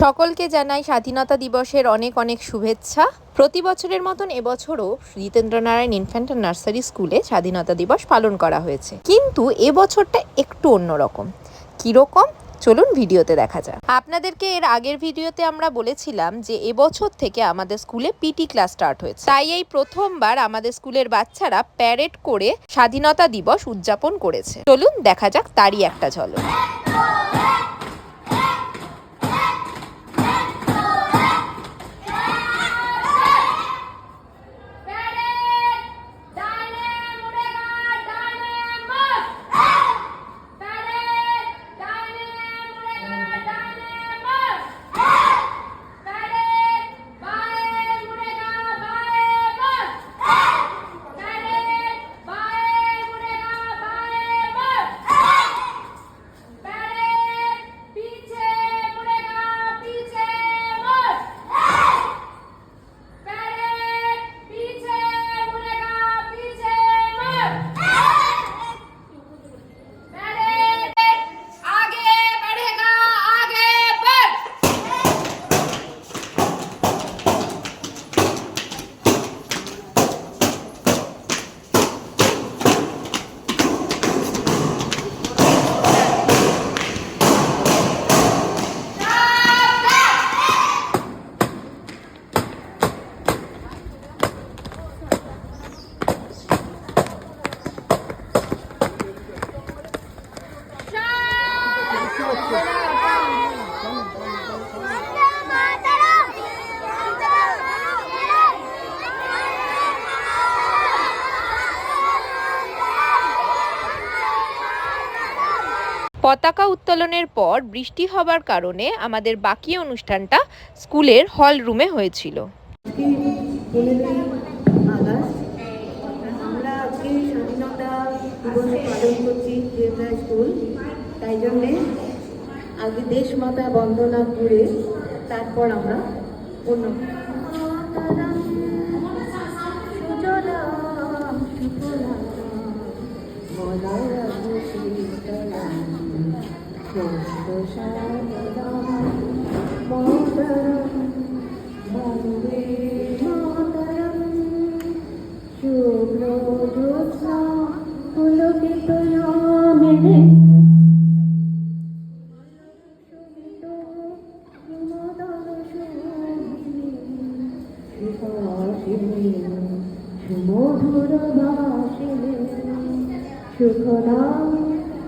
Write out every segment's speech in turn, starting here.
সকলকে জানাই স্বাধীনতা দিবসের অনেক অনেক শুভেচ্ছা। প্রতি বছরের মতন এবছরও জিতেন্দ্রনারায়ণ ইনফ্যান্ট নার্সারি স্কুলে স্বাধীনতা দিবস পালন করা হয়েছে। কিন্তু এবছরটা একটু অন্যরকম কীরকম? চলুন ভিডিওতে দেখা যাক। আপনাদেরকে এর আগের ভিডিওতে আমরা বলেছিলাম যে এবছর থেকে আমাদের স্কুলে পিটি ক্লাস স্টার্ট হয়েছে। তাই এই প্রথমবার আমাদের স্কুলের বাচ্চারা প্যারেড করে স্বাধীনতা দিবস উদযাপন করেছে। চলুন দেখা যাক তারই একটা ঝলক। পতাকা উত্তোলনের পর বৃষ্টি হবার কারণে আমাদের বাকি অনুষ্ঠানটা স্কুলের হল রুমে হয়েছিল। তাই জন্যে আগে দেশ মাতা বন্দনা করে তারপর আমরা অন্য বন্দে মাতরম সুমধুর ভাষিনী সুখদাম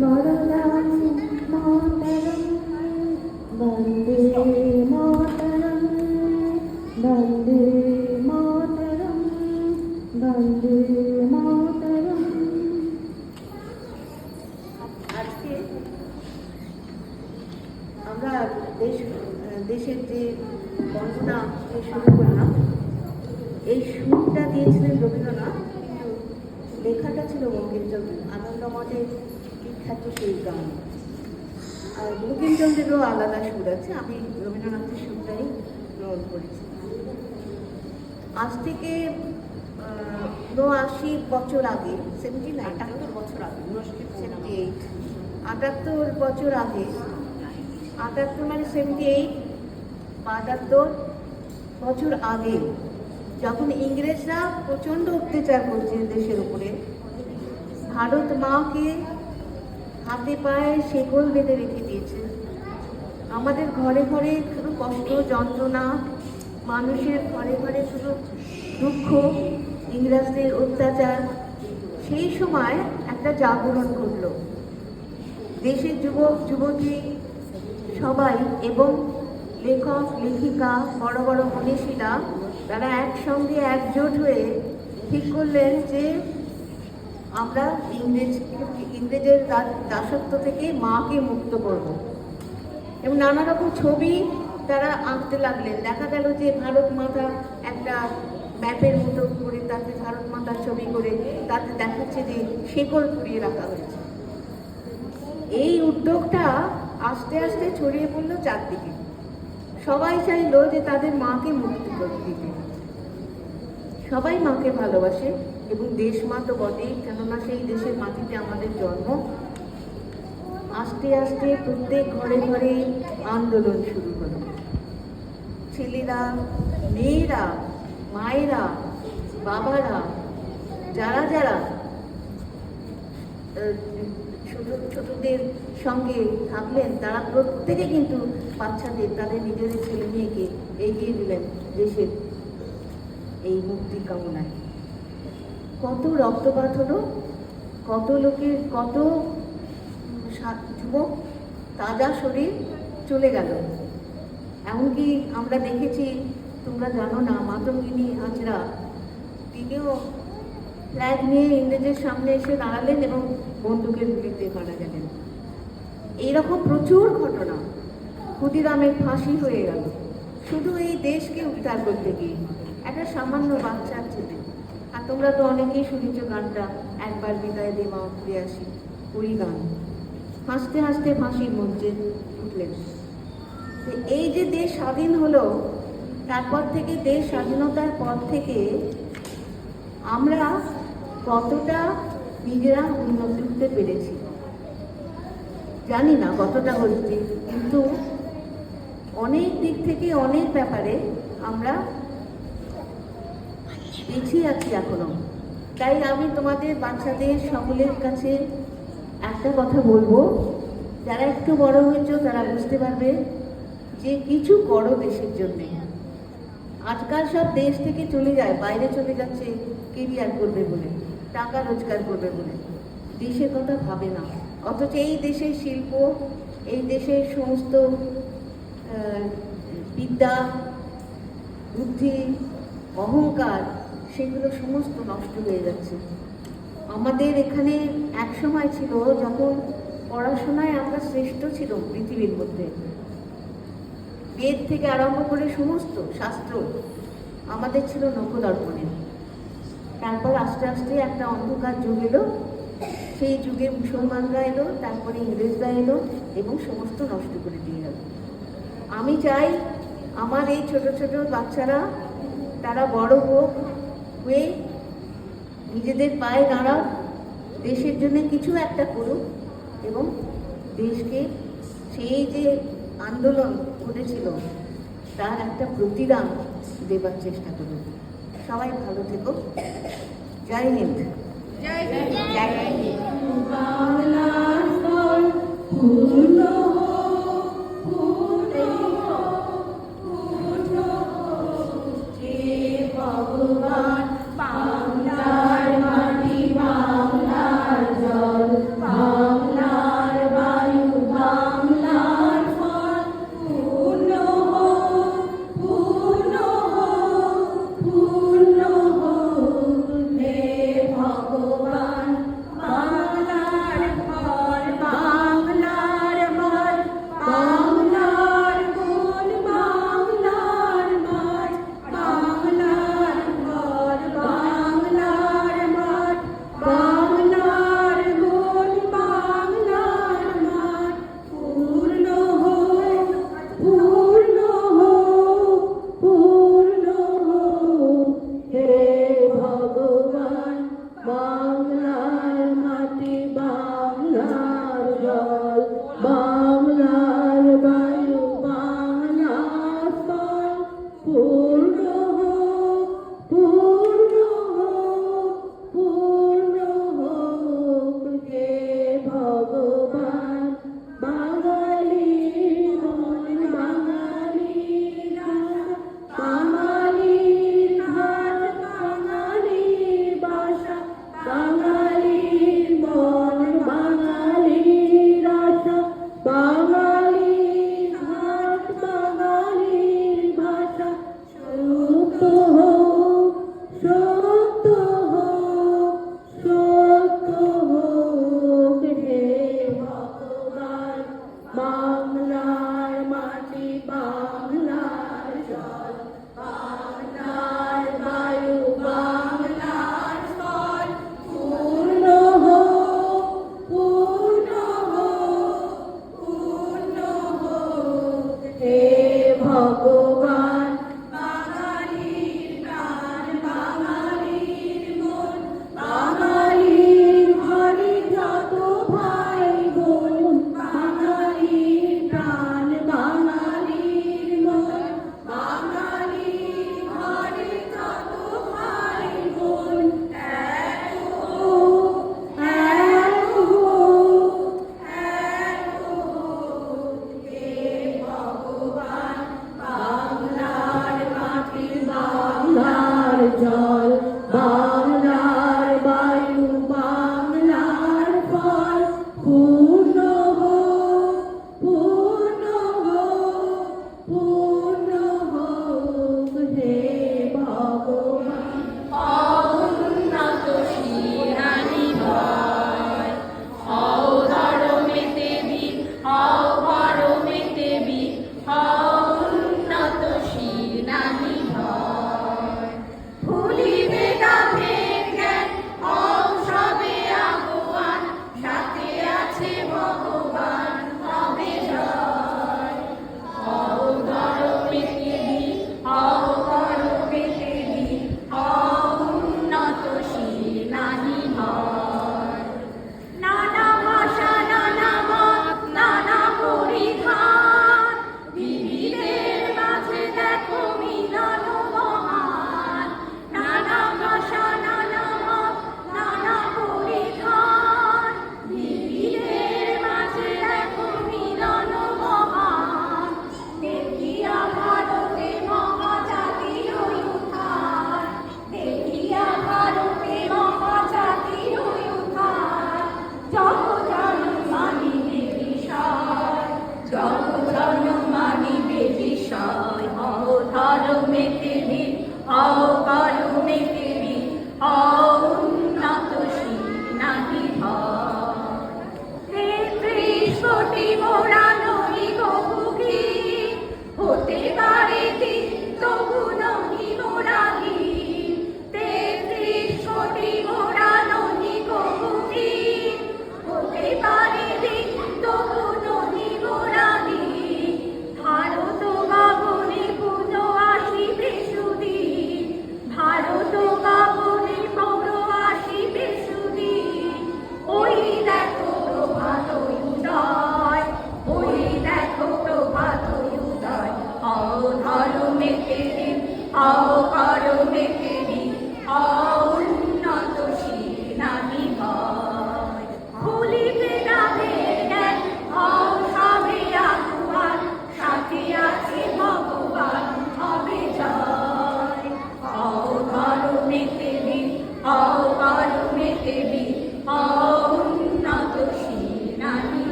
বরদাম আমরা দেশ, দেশের যে বন্দনা শুরু করলাম। এই সুরটা দিয়েছিলেন রবীন্দ্রনাথ লেখাটা ছিল বঙ্কিমচন্দ্র আনন্দমঠের বিখ্যাত সেই গান। আর বঙ্কিমচন্দ্রেরও আলাদা সুর আছে। আমি রবীন্দ্রনাথের সুরটাই গ্রহণ করেছি। আজ থেকে উনআশি বছর আগে সেভেন্টি নাইন আটাত্তর বছর আগে সেভেন্টি এইট আটাত্তর বছর আগে আটাত্তর মানে সেভেন্টি এইট আটাত্তর বছর আগে যখন ইংরেজরা প্রচণ্ড অত্যাচার করছে দেশের উপরে ভারত মাকে হাতে পায়ে শেকল বেঁধে রেখে দিয়েছে। আমাদের ঘরে ঘরে শুধু কষ্ট, যন্ত্রণা, মানুষের ঘরে ঘরে শুধু দুঃখ, ইংরেজদের অত্যাচার, সেই সময় একটা জাগরণ ঘটলো। দেশের যুবক, যুবতী সবাই এবং লেখক, লেখিকা, বড় বড় মনীষীরা তারা একসঙ্গে একজোট হয়ে ঠিক করলেন যে আমরা ইংরেজ ইংরেজের দাসত্ব থেকে মাকে মুক্ত করব। এবং নানা রকম ছবি তারা আঁকতে লাগলেন। দেখা গেল যে ভারত মাতা একটা ম্যাপের মতো করে তাতে ভারত মাতার ছবি করে তাতে দেখাচ্ছে যে শেকল পুড়িয়ে রাখা হয়েছে। এই উদ্যোগটা আস্তে আস্তে ছড়িয়ে পড়ল চারদিকে। সবাই চাইলো যে তাদের মাকে মুক্তি করে দিতে। সবাই মাকে ভালোবাসে। এবং দেশ মা তো বটেই, কেননা সেই দেশের মাটিতে আমাদের জন্ম। আস্তে আস্তে প্রত্যেক ঘরে ঘরে আন্দোলন শুরু হলো। ছেলেরা, মেয়েরা, মায়েরা, বাবারা, যারা যারা ছোট, ছোটদের সঙ্গে থাকলেন, তারা প্রত্যেকে কিন্তু বাচ্চাদের, তাদের নিজেদের ছেলে মেয়েকে এগিয়ে দিলেন দেশের এই মুক্তি কামনায়। কত রক্তপাত হলো, কত লোকের, কত যুবক, তাজা শরীর চলে গেল। এমনকি আমরা দেখেছি, তোমরা জানো না, মাতঙ্গিনী হাজরা তিনিও ফ্ল্যাগ নিয়ে ইংরেজের সামনে এসে দাঁড়ালেন এবং বন্দুকের গুলিতে মারা গেলেন। এইরকম প্রচুর ঘটনা। ক্ষুদিরামের ফাঁসি হয়ে গেল। শুধু এই দেশকে উদ্ধার করতে গিয়ে, একটা সামান্য বাচ্চার ছেলে। তোমরা তো অনেকেই শুনেছ গানটা, একবার বিদায় দে মা ফিরে আসি। ওই গান। হাসতে হাসতে ফাঁসির মঞ্চে উঠলেন। এই যে দেশ স্বাধীন হলো, তারপর থেকে দেশ স্বাধীনতার পর থেকে আমরা কতটা নিজেরা উন্নতি হতে পেরেছি। জানি না কতটা হচ্ছে কিন্তু অনেক দিক থেকে অনেক ব্যাপারে আমরা পিছিয়ে আছি এখনও। তাই আমি তোমাদের বাচ্চাদের সকলের কাছে একটা কথা বলব। যারা একটু বড় হয়েছ, তারা বুঝতে পারবে যে কিছু করো দেশের জন্যে। আজকাল সব দেশ থেকে চলে যায়, বাইরে চলে যাচ্ছে, কেরিয়ার করবে বলে, টাকা রোজগার করবে বলে। দেশের কথা ভাবে না। অথচ এই দেশের শিল্প, এই দেশের সমস্ত বিদ্যা, বুদ্ধি, অহংকার সেগুলো সমস্ত নষ্ট হয়ে যাচ্ছে। আমাদের এখানে এক সময় ছিল যখন পড়াশোনায় আমরা শ্রেষ্ঠ ছিল পৃথিবীর মধ্যে। বেদ থেকে আরম্ভ করে সমস্ত শাস্ত্র আমাদের ছিল নখদর্পণে। তারপর আস্তে আস্তে একটা অন্ধকার যুগ এলো। সেই যুগে মুসলমানরা এলো, তারপরে ইংরেজরা এলো এবং সমস্ত নষ্ট করে দিয়ে গেল। আমি চাই আমার এই ছোট ছোট বাচ্চারা, তারা বড় হোক হয়ে নিজেদের পায়ে দাঁড়াও দেশের জন্য কিছু একটা করুক এবং দেশকে সেই যে আন্দোলন করেছিল তার একটা প্রতিদান দেবার চেষ্টা করুন সবাই ভালো থেকো। জয় হিন্দ। জয় হিন্দ। 인간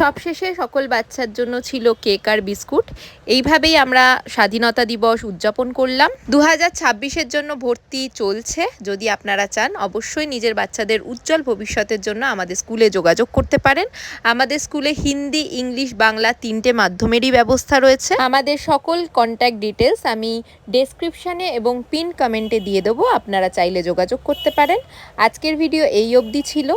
সবশেষে সকল বাচ্চার জন্য ছিল কেক আর বিস্কুট। এইভাবেই আমরা স্বাধীনতা দিবস উদযাপন করলাম। দু হাজার জন্য ভর্তি চলছে। যদি আপনারা চান, অবশ্যই নিজের বাচ্চাদের উজ্জ্বল ভবিষ্যতের জন্য আমাদের স্কুলে যোগাযোগ করতে পারেন। আমাদের স্কুলে হিন্দি, ইংলিশ, বাংলা তিনটে মাধ্যমেরই ব্যবস্থা রয়েছে। আমাদের সকল কন্ট্যাক্ট ডিটেলস আমি ডেসক্রিপশানে এবং পিন কমেন্টে দিয়ে দেবো। আপনারা চাইলে যোগাযোগ করতে পারেন। আজকের ভিডিও এই অবধি ছিল।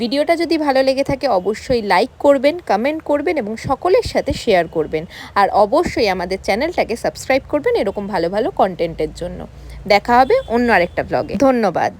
ভিডিওটা যদি ভালো লেগে থাকে, অবশ্যই লাইক করবেন। কমেন্ট করবেন এবং সকলের সাথে শেয়ার করবেন। আর অবশ্যই আমাদের চ্যানেলটাকে সাবস্ক্রাইব করবেন এরকম ভালো ভালো কন্টেন্টের জন্য। দেখা হবে অন্য আরেকটা ব্লগে ধন্যবাদ।